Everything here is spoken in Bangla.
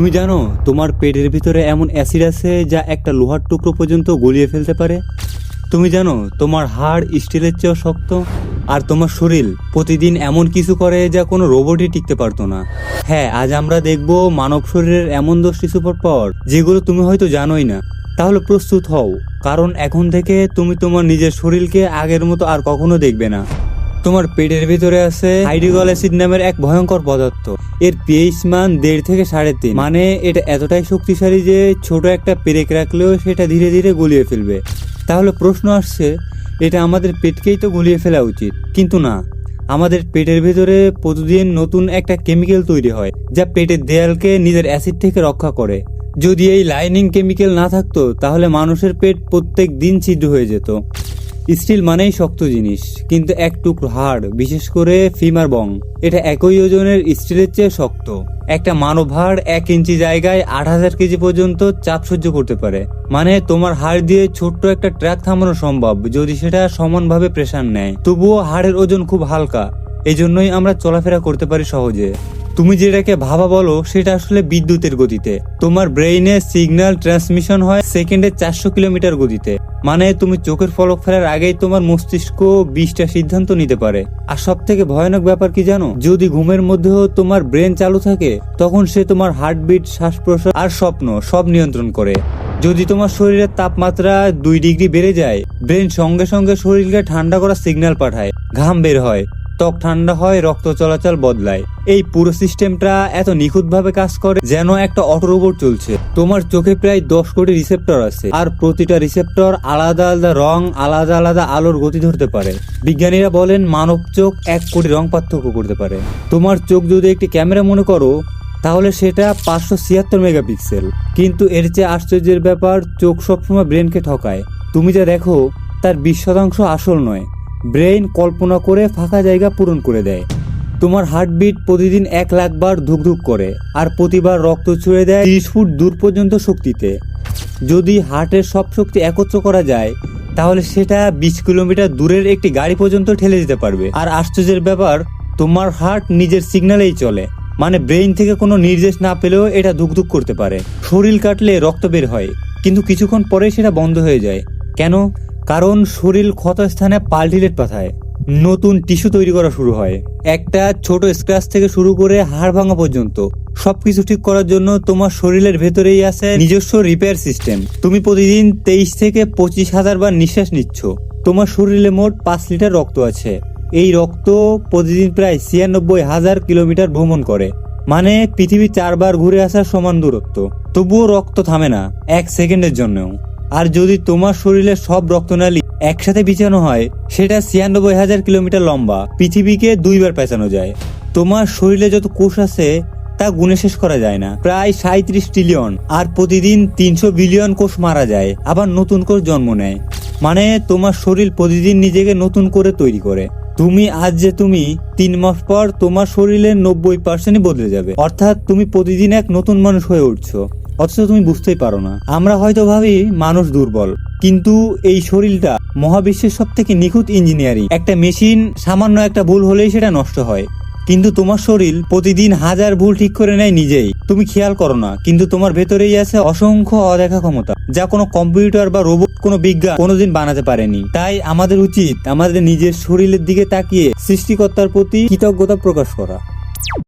তুমি জানো, তোমার পেটের ভিতরে এমন অ্যাসিড আছে যা একটা লোহার টুকরো পর্যন্ত গলিয়ে ফেলতে পারে? তুমি জানো, তোমার হাড় স্টিলের চেয়েও শক্ত, আর তোমার শরীর প্রতিদিন এমন কিছু করে যা কোনো রোবটই টিকতে পারতো না। হ্যাঁ আজ আমরা দেখব মানব শরীরের এমন দশটি সুপার পাওয়ার যেগুলো তুমি হয়তো জানোই না। তাহলে প্রস্তুত হও, কারণ এখন থেকে তুমি তোমার নিজের শরীরকে আগের মতো আর কখনো দেখবে না। তোমার পেটের ভিতরে আছে হাইড্রিগল অ্যাসিড নামের এক ভয়ঙ্কর পদার্থ। এর পিএইচ মান দেড় থেকে সাড়ে তিন। মানে এটা এতটাই শক্তিশালী যে ছোট একটা পেরেক রাখলেও সেটা ধীরে ধীরে গলিয়ে ফেলবে। তাহলে প্রশ্ন আসছে, এটা আমাদের পেটকেই তো গলিয়ে ফেলা উচিত। কিন্তু না, আমাদের পেটের ভেতরে প্রতিদিন নতুন একটা কেমিক্যাল তৈরি হয়, যা পেটের দেয়ালকে নিজের অ্যাসিড থেকে রক্ষা করে। যদি এই লাইনিং কেমিক্যাল না থাকতো, তাহলে মানুষের পেট প্রত্যেক দিন ছিদ্র হয়ে যেত। স্টিল মানেই শক্ত জিনিস, কিন্তু এক টুকরো হাড়, বিশেষ করে ফিমার বং, এটা একই ওজনের স্টিলের চেয়ে শক্ত। একটা মানব হাড় এক ইঞ্চি জায়গায় আট হাজার কেজি পর্যন্ত চাপ সহ্য করতে পারে। মানে তোমার হাড় দিয়ে ছোট্ট একটা ট্র্যাক থামানো সম্ভব, যদি সেটা সমানভাবে প্রেসার নেয়। তবুও হাড়ের ওজন খুব হালকা। এই জন্যই আমরা চলাফেরা করতে পারি সহজে। তুমি যেটাকে ভাবা বলো, সেটা আসলে বিদ্যুতের গতিতে। তোমার ব্রেইনে সিগন্যাল ট্রান্সমিশন হয় সেকেন্ডে চারশো কিলোমিটার গতিতে। মানে তুমি চোখের ফলক ফেলার আগেই তোমার মস্তিষ্ক বিশটা সিদ্ধান্ত নিতে পারে। আর সব থেকে ভয়ানক ব্যাপার কি জানো? যদি ঘুমের মধ্যেও তোমার ব্রেন চালু থাকে, তখন সে তোমার হার্টবিট শ্বাস প্রশ্বাস আর স্বপ্ন সব নিয়ন্ত্রণ করে। যদি তোমার শরীরের তাপমাত্রা দুই ডিগ্রি বেড়ে যায় ব্রেন সঙ্গে সঙ্গে শরীরকে ঠান্ডা করার সিগন্যাল পাঠায়, ঘাম বের হয়। ত্বক ঠান্ডা হয়, রক্ত চলাচল বদলায়। এই পুরো সিস্টেমটা এত নিখুঁতভাবে কাজ করে যেন একটা অটো রোবট চলছে। তোমার চোখে প্রায় দশ কোটি রিসেপ্টর আছে আর প্রতিটা রিসেপ্টর আলাদা আলাদা রং, আলাদা আলাদা আলোর গতি ধরতে পারে। বিজ্ঞানীরা বলেন মানব চোখ এক কোটি রং পার্থক্য করতে পারে। তোমার চোখ যদি একটি ক্যামেরা মনে করো, তাহলে সেটা পাঁচশো ছিয়াত্তর মেগাপিক্সেল। কিন্তু এর চেয়ে আশ্চর্যের ব্যাপার, চোখ সবসময় ব্রেনকে ঠকায়। তুমি যা দেখো, তার বিশ শতাংশ আসল নয়। ব্রেইন কল্পনা করে ফাঁকা জায়গা পূরণ করে দেয়। তোমার হার্টবিট প্রতিদিন এক লাখ বার ধুকধুক করে আর প্রতিবার রক্ত ছুঁড়ে দেয় তিরিশ ফুট দূর পর্যন্ত শক্তিতে। যদি হার্টের সব শক্তি একত্র করা যায়, তাহলে সেটা বিশ কিলোমিটার দূরের একটি গাড়ি পর্যন্ত ঠেলে দিতে পারবে। আর আশ্চর্যের ব্যাপার, তোমার হার্ট নিজের সিগন্যালেই চলে মানে ব্রেইন থেকে কোনো নির্দেশ না পেলেও এটা ধুকধুক করতে পারে। শরীর কাটলে রক্ত বের হয়, কিন্তু কিছুক্ষণ পরে সেটা বন্ধ হয়ে যায়। কেন? কারণ শরীর ক্ষত স্থানে পাল্টিলেট পাথায়। নতুন টিস্যু তৈরি করা শুরু হয়। একটা ছোট স্ক্র্যাচ থেকে শুরু করে হাড় ভাঙা পর্যন্ত। সবকিছু ঠিক করার জন্য তোমার শরীরের ভেতরেই আছে নিজস্ব রিপেয়ার সিস্টেম তুমি প্রতিদিন তেইশ থেকে পঁচিশ হাজার বার নিঃশ্বাস নিচ্ছ। তোমার শরীরে মোট পাঁচ লিটার রক্ত আছে। এই রক্ত প্রতিদিন প্রায় ছিয়ানব্বই হাজার কিলোমিটার ভ্রমণ করে। মানে পৃথিবী চারবার ঘুরে আসার সমান দূরত্ব। তবুও রক্ত থামে না, এক সেকেন্ডের জন্যও। আর যদি তোমার শরীরে সব রক্তনালী একসাথে বিছানো হয়, সেটা ছিয়ানব্বই হাজার কিলোমিটার লম্বা। পৃথিবীকে দুইবার পেঁচানো যায়। তোমার শরীরে যত কোষ আছে, তা গুণে শেষ করা যায় না। প্রায় সাঁত্রিশ ট্রিলিয়ন, আর প্রতিদিন তিনশো বিলিয়ন কোষ মারা যায়। আবার নতুন কোষ জন্ম নেয়। মানে তোমার শরীর প্রতিদিন নিজেকে নতুন করে তৈরি করে। তুমি, আজ যে তুমি, তিন মাস পর তোমার শরীরের নব্বই পার্সেন্টই বদলে যাবে। অর্থাৎ তুমি প্রতিদিন এক নতুন মানুষ হয়ে উঠছো। অথচ তুমি বুঝতেই পারো না। আমরা হয়তো ভাবি মানুষ দুর্বল, কিন্তু এই শরীরটা মহাবিশ্বের সব থেকে নিখুঁত ইঞ্জিনিয়ারিং। একটা মেশিন সামান্য একটা ভুল হলেই সেটা নষ্ট হয়। কিন্তু তোমার শরীর প্রতিদিন হাজার ভুল ঠিক করে নেয় নিজেই। তুমি খেয়াল করো না, কিন্তু তোমার ভেতরেই আছে অসংখ্য অদেখা ক্ষমতা, যা কোনো কম্পিউটার বা রোবট, কোনো বিজ্ঞান কোনোদিন বানাতে পারেনি। তাই আমাদের উচিত আমাদের নিজের শরীরের দিকে তাকিয়ে সৃষ্টিকর্তার প্রতি কৃতজ্ঞতা প্রকাশ করা।